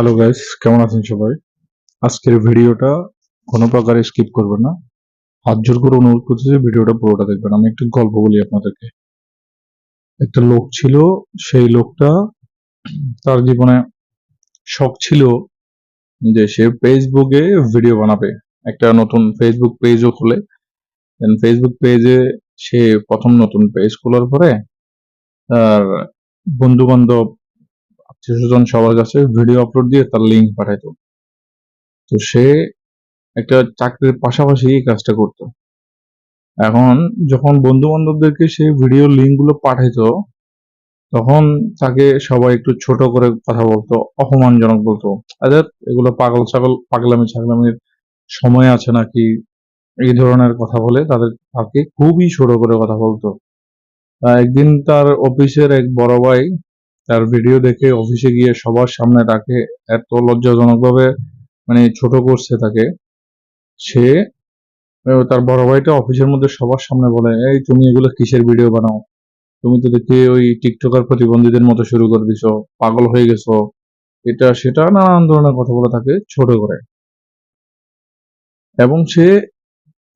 Hello guys কেমন আছেন সবাই? আজকের ভিডিওটা কোনো প্রকারে স্কিপ করবেন না। হাত জোর করে অনুরোধ করছি যে ভিডিওটা পুরোটা দেখবেন। আমি একটু গল্প বলি আপনাদেরকে। একটা লোক ছিল, সেই লোকটা তার জীবনে শখ ছিল যে সে ফেসবুকে ভিডিও বানাবে। একটা নতুন ফেসবুক পেজও খুলে। ফেসবুক পেজে সে প্রথম নতুন পেজ খোলার পরে তার বন্ধু বান্ধব স্বজন সবার কাছে ভিডিও আপলোড দিয়ে তার লিঙ্ক পাঠাইতো। তো সে একটা চাকরির পাশাপাশি এই কাজটা করতো। এখন যখন বন্ধু বান্ধবদেরকে সে ভিডিও লিঙ্কগুলো পাঠাইতো, তখন তাকে সবাই একটু ছোট করে কথা বলতো, অপমানজনক বলতো। আরে, এগুলো পাগল ছাগল, পাগলামি ছাগলামির সময় আছে নাকি? এই ধরনের কথা বলে তাদের, তাকে খুবই ছোট করে কথা বলতো। একদিন তার অফিসের এক বড় ভাই তার ভিডিও দেখে অফিসে গিয়ে সবার সামনে তাকে এত লজ্জাজনকভাবে মানে ছোট করছে তাকে। সে তার বড় ভাইটা অফিসের মধ্যে সবার সামনে বলে, এই তুমি এগুলো কিসের ভিডিও বানাও? তুমি তো দেখি ওই টিকটকার প্রতিবন্ধীদের মতো শুরু করে দিছো, পাগল হয়ে গেছো। এটা, সেটা নানান ধরনের কথা বলে তাকে ছোট করে। এবং সে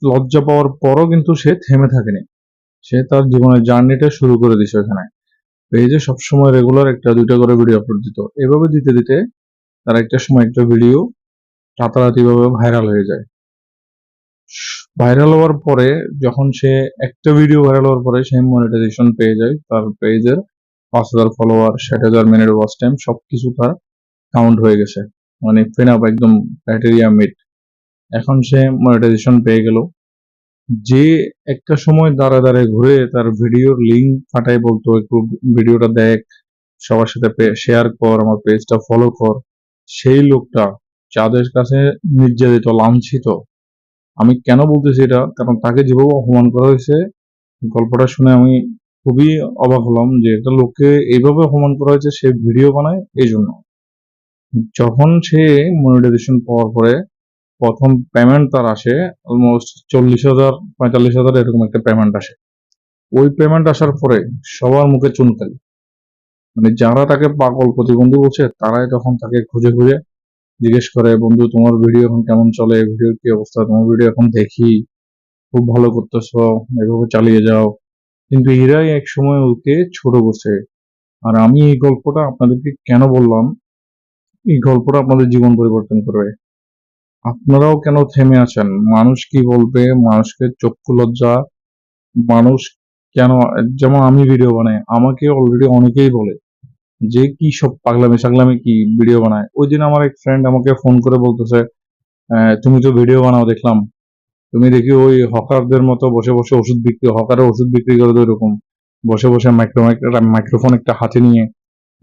লজ্জা পাওয়ার পরও কিন্তু সে থেমে থাকেনি। সে তার জীবনের জার্নিটা শুরু করে দিছে ওখানে পেজে সবসময় রেগুলার একটা দুইটা করে ভিডিও আপলোড দিত। এভাবে দিতে দিতে তার একটা সময় একটা ভিডিও রাতারাতি ভাবে ভাইরাল হয়ে যায়। ভাইরাল হওয়ার পরে যখন সে একটা ভিডিও ভাইরাল হওয়ার পরে সে মনিটাইজেশন পেয়ে যায়, তার পেজের পাঁচ হাজার ফলোয়ার ষাট হাজার মিনিট ওয়াচ টাইম সবকিছু তার কাউন্ট হয়ে গেছে। মানে ফেন আপ একদম ক্রাইটেরিয়া মিট এখন সে মনিটাইজেশন পেয়ে গেল। যে একটা সময় দাঁড়া দাঁড়ায় ঘুরে তার ভিডিওর লিঙ্ক ফাটাই বলতো, একটু ভিডিওটা দেখ, সবার সাথে শেয়ার কর, আমার পেজটা ফলো কর। সেই লোকটা যাদের কাছে নির্যাতিত, লাঞ্ছিত, আমি কেন বলতেছি এটা? কারণ তাকে যেভাবে অপমান করা হয়েছে, গল্পটা শুনে আমি খুবই অবাক হলাম যে একটা লোককে এইভাবে অপমান করা হয়েছে, সে ভিডিও বানায় এই জন্য যখন সে মনিটাইজেশন পাওয়ার পরে প্রথম পেমেন্ট তার আসে অলমোস্ট চল্লিশ হাজার, পঁয়তাল্লিশ হাজার এরকম একটা পেমেন্ট আসে। ওই পেমেন্ট আসার পরে সবার মুখে চুনকালি মানে যারা তাকে পাগল প্রতিবন্ধী বলছে, তারাই তখন তাকে খুঁজে খুঁজে জিজ্ঞেস করে, বন্ধু, তোমার ভিডিও এখন কেমন চলে? ভিডিওর কি অবস্থা? তোমার ভিডিও এখন দেখি। খুব ভালো করতেছো, এভাবে চালিয়ে যাও। কিন্তু এরাই এক সময় ওকে ছোট করছে। আর আমি এই গল্পটা আপনাদেরকে কেন বললাম? এই গল্পটা আপনাদের জীবন পরিবর্তন করবে। আপনারাও কেন থেমে আছেন? মানুষ কি বলবে? মানুষকে চক্ষু লজ্জা? মানুষ কেন? যেমন আমি ভিডিও বানাই আমাকে অলরেডি অনেকেই বলে যে কি সব পাগলামি সাগলামি কি ভিডিও বানায়? ওই দিন আমার এক ফ্রেন্ড আমাকে ফোন করে বলতেছে "আহ, তুমি তো ভিডিও বানাও দেখলাম। তুমি দেখি ওই হকারদের মতো বসে বসে ওষুধ বিক্রি হকারের ওষুধ বিক্রি করে তো এরকম বসে বসে মাইক্রো মাইক্রোফোন একটা হাতে নিয়ে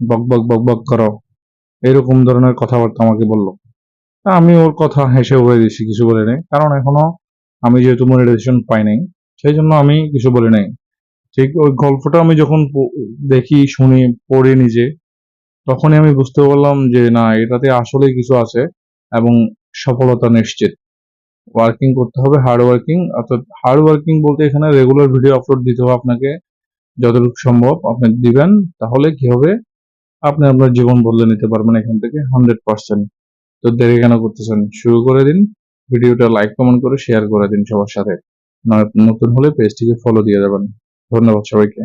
বক বক বক বক করো। এরকম ধরনের কথাবার্তা আমাকে বলল। আমি ওর কথা হেসে উড়ে দিয়েছি, কিছু বলে নাই। কারণ এখনও আমি যেহেতু মনিটাইজেশন পাই নাই, সেই জন্য আমি কিছু বলি নাই। ঠিক ওই গল্পটা আমি যখন দেখি, শুনি, পড়ি নিজে, তখনই আমি বুঝতে পারলাম যে না, এটাতে আসলেই কিছু আছে এবং সফলতা নিশ্চিত। ওয়ার্কিং করতে হবে হার্ড ওয়ার্কিং অর্থাৎ হার্ড ওয়ার্কিং বলতে এখানে রেগুলার ভিডিও আপলোড দিতে হবে আপনাকে। যতটুকু সম্ভব আপনি দিবেন, তাহলে কি হবে? আপনি আপনার জীবন বদলে নিতে পারবেন এখান থেকে হান্ড্রেড পার্সেন্ট তো দেরি কেন করতেছেন? শুরু করে দিন, ভিডিওটা লাইক কমেন্ট করে শেয়ার করে দিন সবার সাথে। নতুন হলে পেজটিকে ফলো দিয়ে দেবেন। ধন্যবাদ সবাইকে।